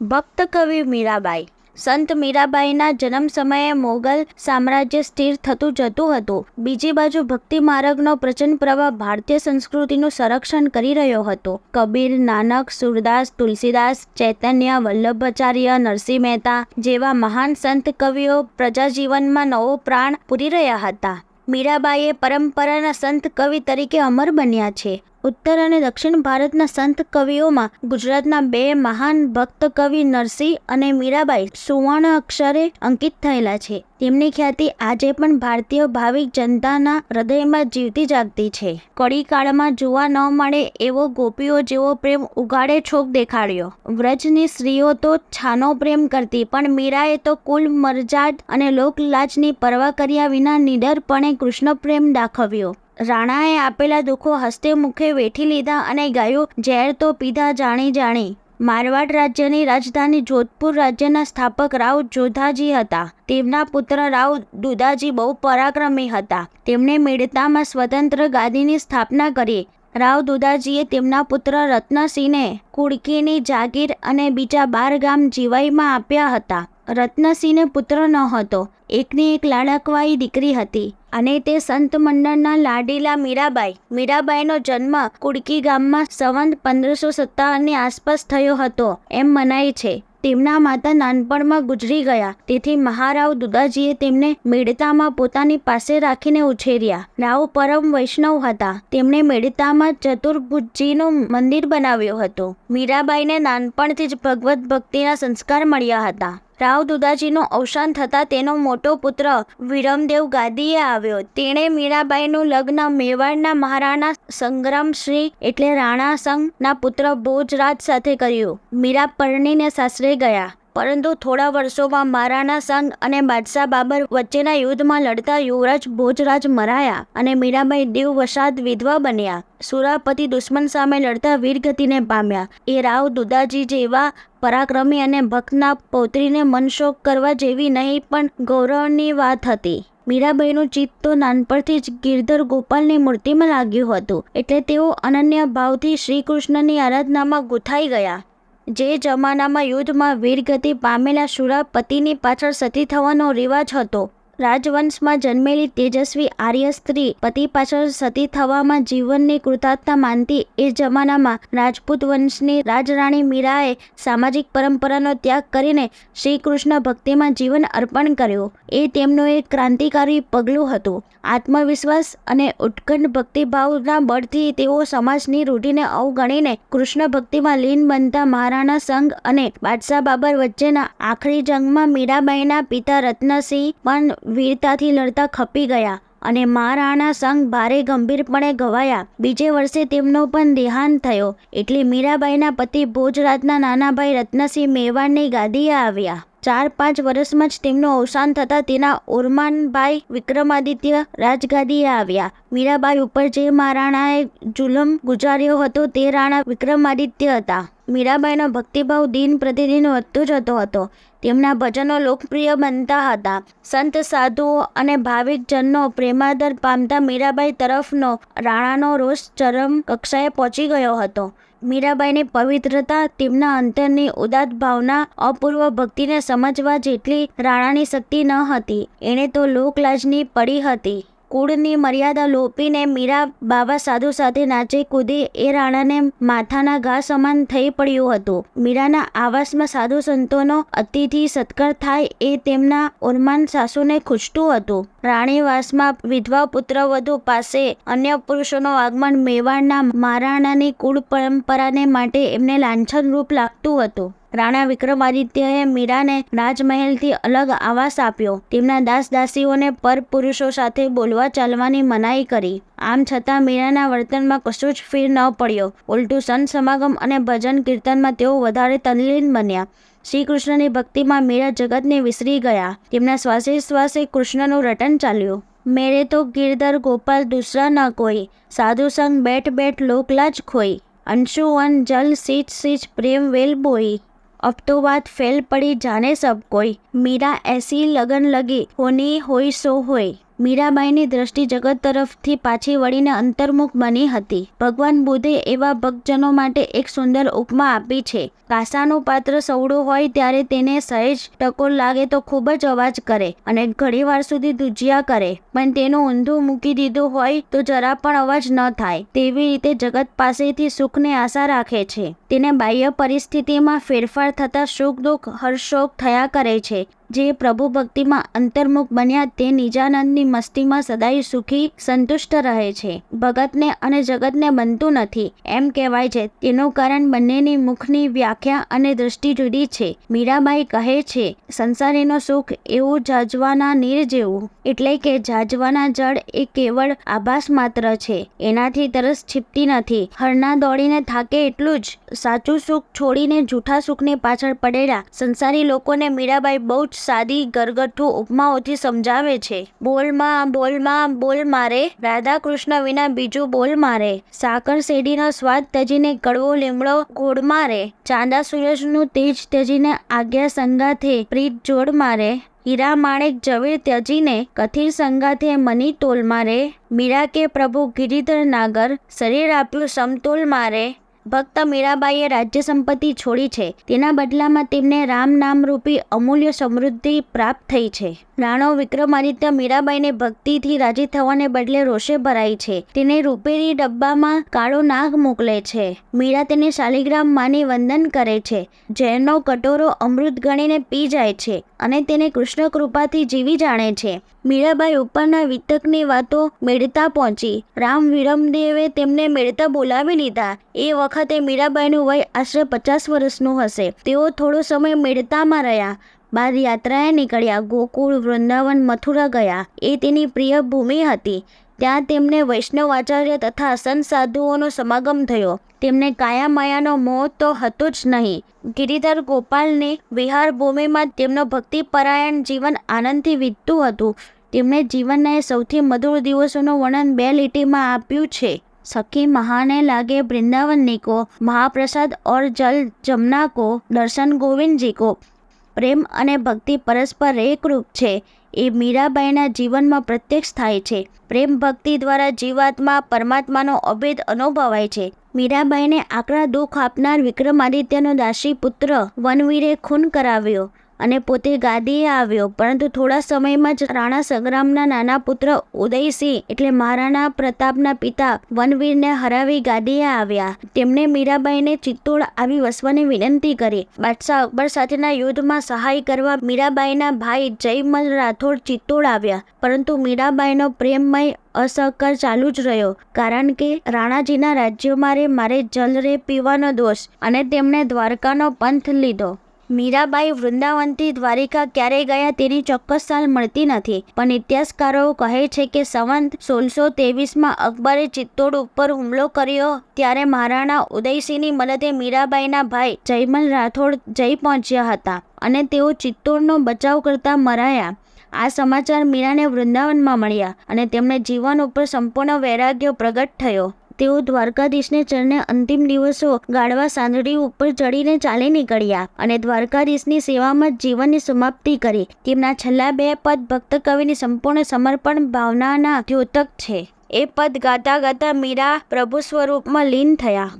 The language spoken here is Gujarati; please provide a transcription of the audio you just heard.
ભક્ત કવિ મીરાબાઈ. સંત મીરાબાઈના જન્મ સમયે મોગલ સામ્રાજ્ય સ્થિર થતું જતું હતું. બીજી બાજુ ભક્તિ માર્ગનો પ્રચંડ પ્રવાહ ભારતીય સંસ્કૃતિનું સંરક્ષણ કરી રહ્યો હતો. કબીર, નાનક, સુરદાસ, તુલસીદાસ, ચૈતન્ય, વલ્લભાચાર્ય, નરસિંહ મહેતા જેવા મહાન સંત કવિઓ પ્રજાજીવનમાં નવો પ્રાણ પૂરી રહ્યા હતા. મીરાબાઈએ પરંપરાના સંત કવિ તરીકે અમર બન્યા છે. ઉત્તર અને દક્ષિણ ભારતના સંત કવિઓમાં ગુજરાતના બે મહાન ભક્ત કવિ નરસિંહ અને મીરાબાઈ સુવર્ણ અક્ષરે અંકિત થયેલા છે. તેમની ખ્યાતિ આજે પણ ભારતીય ભાવિક જનતાના હૃદયમાં જીવતી જાગતી છે. કડી કાળમાં જોવા ન મળે એવો ગોપીઓ જેવો પ્રેમ ઉગાડે છોક દેખાડ્યો. વ્રજની સ્ત્રીઓ તો છાનો પ્રેમ કરતી, પણ મીરાએ તો કુલ મરજાટ અને લોકલાજની પરવા કર્યા વિના નિડરપણે કૃષ્ણ પ્રેમ દાખવ્યો. રાણાએ આપેલા દુઃખો હસ્તે મુખે વેઠી લીધા અને ગાયું ઝેર તો પીધા જાણી જાણી. મારવાડ રાજ્યની રાજધાની જોધપુર રાજ્યના સ્થાપક રાવ જોધાજી હતા. તેમના પુત્ર રાવ દુદાજી બહુ પરાક્રમી હતા. તેમણે મેળતામાં સ્વતંત્ર ગાદીની સ્થાપના કરી. રાવ દુદાજીએ તેમના પુત્ર રત્નસિંહને કુડકીની જાગીર અને બીજા બાર ગામ જીવાઈમાં આપ્યા હતા. રત્નસિંહને પુત્ર ન હતો. એકની એક લાડકવાઈ દીકરી હતી. અને તે સંત મંડળના લાડીલા મીરાબાઈ. મીરાબાઈનો જન્મ કુડકી ગામમાં સંવંત પંદરસો સત્તાવનની આસપાસ થયો હતો. એમ મનાય છે. તેમના માતા નાનપણમાં ગુજરી ગયા. તેથી મહારાવ દુદાજીએ તેમને મેડતામાં પોતાની પાસે રાખીને ઉછેર્યા. રાવ પરમ વૈષ્ણવ હતા. તેમણે મેડતામાં ચતુર્ભુજીનું મંદિર બનાવ્યું હતું. મીરાબાઈને નાનપણથી જ ભગવત ભક્તિના સંસ્કાર મળ્યા હતા. રાવ દુદાજીનું અવસાન થતાં તેનો મોટો પુત્ર વિરમદેવ ગાદીએ આવ્યો. તેણે મીરાબાઈનું લગ્ન મેવાડના મહારાણા સંગ્રામસિંહ એટલે રાણા સંઘના પુત્ર ભોજરાજ સાથે કર્યું. મીરા પરણીને સાસરે ગયા. પરંતુ થોડા વર્ષોમાં મહારાણા સંગ અને બાદશાહ બાબર વચ્ચેના યુદ્ધમાં લડતા યુવરાજ ભોજરાજ મરાયા અને મીરાબાઈ દેવવસાદ વિધવા બન્યા. સુરાપતિ દુશ્મન સામે લડતા વીરગતિને પામ્યા. એ રાવ દુદાજી જેવા પરાક્રમી અને ભક્તના પૌત્રીને મનશોક કરવા જેવી નહીં, પણ ગૌરવની વાત હતી. મીરાબાઈનું ચિત્ત તો નાનપણથી જ ગિરધર ગોપાલની મૂર્તિમાં લાગ્યું હતું. એટલે તેઓ અનન્ય ભાવથી શ્રી કૃષ્ણની આરાધનામાં ગૂંથાઈ ગયા. જે જમાનામાં યુદ્ધમાં વીરગતિ પામેલા સુરાપતિની પાછળ સતી થવાનો રિવાજ હતો. રાજવંશમાં જન્મેલી તેજસ્વી આર્ય સ્ત્રી પતિ પાછળ સતી થવામાં જીવનની કૃતાર્થતા માનતી એ જમાનામાં રાજપૂત વંશની રાજરાણી મીરાએ સામાજિક પરંપરાનો ત્યાગ કરીને શ્રી કૃષ્ણ ભક્તિમાં જીવન અર્પણ કર્યું. એ તેમનું એક ક્રાંતિકારી પગલું હતું. આત્મવિશ્વાસ અને ઉત્કંઠ ભક્તિભાવના બળથી તેઓ સમાજની રૂઢિને અવગણીને કૃષ્ણ ભક્તિમાં લીન બનતા મહારાણા સંઘ અને બાદશાહ બાબર વચ્ચેના આખરી જંગમાં મીરાબાઈના પિતા રત્નસિંહ પણ વીરતાથી લડતા ખપી ગયા અને મહારાણા સંઘ ભારે ગંભીરપણે ઘવાયા બીજે વર્ષે તેમનો પણ દેહાંત થયો. એટલે મીરાબાઈના પતિ ભોજરાજના નાનાભાઈ રત્નસિંહ મેવાડની ગાદીએ આવ્યા. ચાર પાંચ વર્ષમાં જ તેમનું અવસાન થતાં તેના ઓરમાનભાઈ વિક્રમાદિત્ય રાજગાદીએ આવ્યા. મીરાબાઈ ઉપર જે મહારાણાએ જુલમ ગુજાર્યો હતો તે રાણા વિક્રમાદિત્ય હતા. મીરાબાઈનો ભક્તિભાવ દિન પ્રતિદિન વધતો જતો હતો. તેમના ભજનો લોકપ્રિય બનતા હતા. સંત સાધુઓ અને ભાવિક જનનો પ્રેમાદર પામતા મીરાબાઈ તરફનો રાણાનો રોષ ચરમ કક્ષાએ પહોંચી ગયો હતો. મીરાબાઈની પવિત્રતા, તેમના અંતરની ઉદાત ભાવના, અપૂર્વ ભક્તિને સમજવા જેટલી રાણાની શક્તિ ન હતી. એણે તો લોકલાજની પડી હતી. કુળની મર્યાદા લોપીને મીરા બાવા સાધુ સાથે નાચે કૂદી એ રાણાને માથાના ઘા સમાન થઈ પડ્યું હતું. મીરાના આવાસમાં સાધુ સંતોનો અતિથિ સત્કાર થાય એ તેમના ઓરમાન સાસુને ખૂચતું હતું. રાણીવાસમાં વિધવા પુત્રવધુ પાસે અન્ય પુરુષોનો આગમન મેવાડના મહારાણાની કુળ પરંપરાને માટે એમને લાંછન રૂપ લાગતું હતું. રાણા વિક્રમાદિત્યએ મીરાને રાજમહેલથી અલગ આવાસ આપ્યો. તેમના દાસ દાસીઓને પરપુરુષો સાથે બોલવા ચાલવાની મનાઈ કરી. આમ છતાં મીરાના વર્તનમાં કશું જ ફેર ન પડ્યો. ઉલટું સંત સમાગમ અને ભજન કીર્તનમાં તેઓ વધારે તલ્લીન બન્યા. શ્રી કૃષ્ણની ભક્તિમાં મીરા જગતને વિસરી ગયા. તેમના શ્વાસે શ્વાસે કૃષ્ણનું રટન ચાલ્યું. મેરે તો ગિરધર ગોપાલ દૂસરા ન કોઈ. સાધુ સંગ બેઠ બેઠ લોકલાજ ખોઈ. અંશુવન જલ સીચ સીચ પ્રેમ વેલ બોઈ. अब तो बात फैल पड़ी जाने सब कोई मीरा ऐसी लगन लगी होनी होई सो होई મીરાબાઈની દ્રષ્ટિ જગત તરફથી પાછી વળીને અંતર્મુખ બની હતી. ભગવાન બુદ્ધે એવા ભક્તજનો માટે એક સુંદર ઉપમા આપી છે. કાસાનું પાત્ર સવડું હોય ત્યારે તેને સહેજ ટકોર લાગે તો ખૂબ જ અવાજ કરે અને ઘણીવાર સુધી દુજિયા કરે. પણ તેનું ઊંધું મૂકી દીધું હોય તો જરા પણ અવાજ ન થાય. તેવી રીતે જગત પાસેથી સુખને આશા રાખે છે. તેને બાહ્ય પરિસ્થિતિમાં ફેરફાર થતાં સુખ દુઃખ, હર્ષોક થયા કરે છે. જે પ્રભુ ભક્તિમાં અંતર્મુખ બન્યા તે નિજાનંદની મસ્તીમાં સદાય સુખી, સંતુષ્ટ રહે છે. ભગતને અને જગતને બનતું નથી. એમ કહેવાય છે, તેનું કારણ બંનેની મુખની વ્યાખ્યા અને દૃષ્ટિ જુદી છે. મીરાબાઈ કહે છે, સંસારીનો સુખ એવું જાજવાના નીર જેવું. એટલે કે જાજવાના જળ એ કેવળ આભાસ માત્ર છે. એનાથી તરસ છીપતી નથી. હરના દોડીને થાકે એટલું જ. સાચું સુખ છોડીને જૂઠા સુખની પાછળ પડેલા સંસારી લોકોને મીરાબાઈ બહુ જ સાદી, ગરગથ્થુ ઉપમાઓથી સમજાવે છે. બોલમાં બોલમાં બોલ મારે. રાધા કૃષ્ણ વિના બીજું બોલ મારે. સાકર શેરડીનો સ્વાદ તજીને કડવો, લીમડો ગોળ મારે. ચાંદા સૂરજનું તેજ તજીને આજ્ઞા સંગાથે, પ્રીત જોડ મારે. હીરા માણેક ઝવેર ત્યજીને કથિર સંગાથે, મની તોલ મારે. મીરા કે પ્રભુ ગિરિધર નાગર, શરીર આપ્યું સમતોલ મારે. ભક્ત મીરાબાઈએ રાજ્ય સંપત્તિ છોડી છે. તેના બદલામાં તેમને રામ નામરૂપી અમૂલ્ય સમૃદ્ધિ પ્રાપ્ત થઈ છે. રાણો વિક્રમાદિત્ય મીરાબાઈને ભક્તિથી રાજી થવાને બદલે રોષે ભરાય છે. તેને રૂપેરી ડબ્બામાં કાળો નાગ મોકલે છે. મીરા તેને શાલિગ્રામ માની વંદન કરે છે. જેનો કટોરો અમૃત ગણીને પી જાય છે અને તેને કૃષ્ણ કૃપાથી જીવી જાણે છે. મીરાબાઈ ઉપરના વિતકની વાતો મેળતા પહોંચી. રામ વિરમદેવે તેમને મેળતા બોલાવી લીધા. એ વખતે મીરાબાઈનું વય આશરે પચાસ વર્ષનું હશે. તેઓ થોડો સમય મેળતામાં રહ્યા. બાદ યાત્રાએ નીકળ્યા. ગોકુળ, વૃંદાવન, મથુરા ગયા. એ તેની પ્રિય ભૂમિ હતી. ત્યાં તેમને વૈષ્ણવ આચાર્ય તથા સંત સાધુઓનો સમાગમ થયો. તેમને કાયા માયાનો મોહ તો હતો જ નહીં. ગિરિધર ગોપાલને વિહાર ભૂમિમાં તેમનો ભક્તિપરાયણ જીવન આનંદથી વીતતું હતું. તેમણે જીવનના એ સૌથી મધુર દિવસોનું વર્ણન બે લીટીમાં આપ્યું છે. સખી મહાને લાગે को महाप्रसाद મહાપ્રસાદ जल જલ જમના કો દર્શન जी को। પ્રેમ અને ભક્તિ પરસ્પર એકરૂપ છે એ મીરાબાઈના જીવનમાં પ્રત્યક્ષ થાય છે. પ્રેમ ભક્તિ દ્વારા જીવાત્મા પરમાત્માનો અભેદ અનુભવાય છે. મીરાબાઈને આકરા દુઃખ આપનાર વિક્રમાદિત્યનો દાસી પુત્ર વનવીરે ખૂન કરાવ્યો. અને પોતે ગાદીએ આવ્યો. પરંતુ થોડા સમયમાં જ રાણા સંગ્રામના નાના પુત્ર ઉદયસિંહ એટલે મહારાણા પ્રતાપના પિતા વનવીરને હરાવી ગાદીએ આવ્યા. તેમણે મીરાબાઈને ચિત્તોડ આવી વસવાની વિનંતી કરી. બાદશાહ અકબર સાથેના યુદ્ધમાં સહાય કરવા મીરાબાઈના ભાઈ જયમલ રાઠોડ ચિત્તોડ આવ્યા. પરંતુ મીરાબાઈનો પ્રેમમય અસહકાર ચાલુ જ રહ્યો. કારણ કે રાણાજીના રાજ્યમાં રે મારે જલ રે પીવાનો દોષ અને તેમણે દ્વારકાનો પંથ લીધો. મીરાબાઈ વૃંદાવનથી દ્વારિકા ક્યારે ગયા તેની ચોક્કસ સાલ મળતી નથી. પણ ઇતિહાસકારો કહે છે કે સંવંત સોળસો ત્રેવીસમાં અકબરે ચિત્તોડ ઉપર હુમલો કર્યો ત્યારે મહારાણા ઉદયસિંહની મદદે મીરાબાઈના ભાઈ જયમલ રાઠોડ જઈ પહોંચ્યા હતા અને તેઓ ચિત્તોડનો બચાવ કરતા મરાયા. આ સમાચાર મીરાને વૃંદાવનમાં મળ્યા અને તેમણે જીવન ઉપર સંપૂર્ણ વૈરાગ્ય પ્રગટ થયો. તેઓ દ્વારકાધીશને ચરણે અંતિમ દિવસો ગાળવા સાંદડી ઉપર ચડીને ચાલી નીકળ્યા અને દ્વારકાધીશની સેવામાં જીવનની સમાપ્તિ કરી. તેમના છેલ્લા બે પદ ભક્ત કવિની સંપૂર્ણ સમર્પણ ભાવનાના દ્યોતક છે. એ પદ ગાતા ગાતા મીરા પ્રભુ સ્વરૂપમાં લીન થયા.